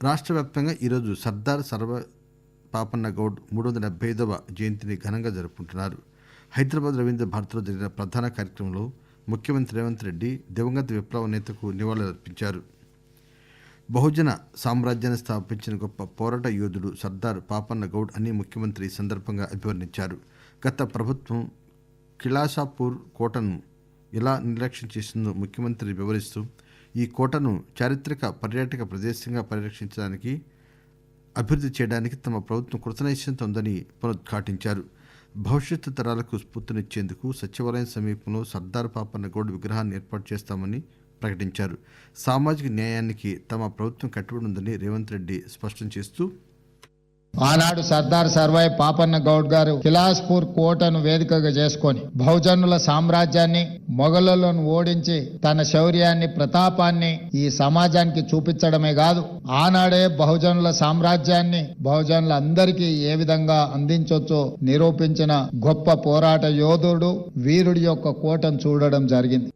రాష్ట్ర వ్యాప్తంగా ఈరోజు సర్దార్ సర్వ పాపన్న గౌడ్ మూడు వందల డెబ్బై ఐదవ జయంతిని ఘనంగా జరుపుకుంటున్నారు. హైదరాబాద్ రవీంద్ర భారతిలో జరిగిన ప్రధాన కార్యక్రమంలో ముఖ్యమంత్రి రేవంత్ రెడ్డి దివంగత విప్లవ నేతకు నివాళులర్పించారు బహుజన సామ్రాజ్యాన్ని స్థాపించిన గొప్ప పోరాట యోధుడు సర్దార్ పాపన్న గౌడ్ అని ముఖ్యమంత్రి ఈ సందర్భంగా అభివర్ణించారు. గత ప్రభుత్వం కిలాసాపూర్ కోటను ఎలా నిర్లక్ష్యం చేసిందో ముఖ్యమంత్రి వివరిస్తూ ఈ కోటను చారిత్రక పర్యాటక ప్రదేశంగా పరిరక్షించడానికి అభివృద్ధి చేయడానికి తమ ప్రభుత్వం కృతనిశ్చయంతో ఉందని పునరుద్ఘాటించారు. భవిష్యత్తు తరాలకు స్ఫూర్తినిచ్చేందుకు సచివాలయం సమీపంలో సర్దార్ పాపన్న గౌడ్ విగ్రహాన్ని ఏర్పాటు చేస్తామని ప్రకటించారు. సామాజిక న్యాయానికి తమ ప్రభుత్వం కట్టుబడి ఉందని రేవంత్ రెడ్డి స్పష్టం చేస్తూ ఆనాడు సర్దార్ సర్వాయి పాపన్న గౌడ్ గారు కిలాస్పూర్ కోటను వేదికగా చేసుకొని బహుజనుల సామ్రాజ్యాన్ని మొఘలులను ఓడించి తన శౌర్యాన్ని ప్రతాపాన్ని ఈ సమాజానికి చూపించడమే కాదు ఆనాడే బహుజనుల సామ్రాజ్యాన్ని బహుజనులందరికీ ఏ విధంగా అందించవచ్చో నిరూపించిన గొప్ప పోరాట యోధుడు వీరుడి యొక్క కోటను చూడడం జరిగింది.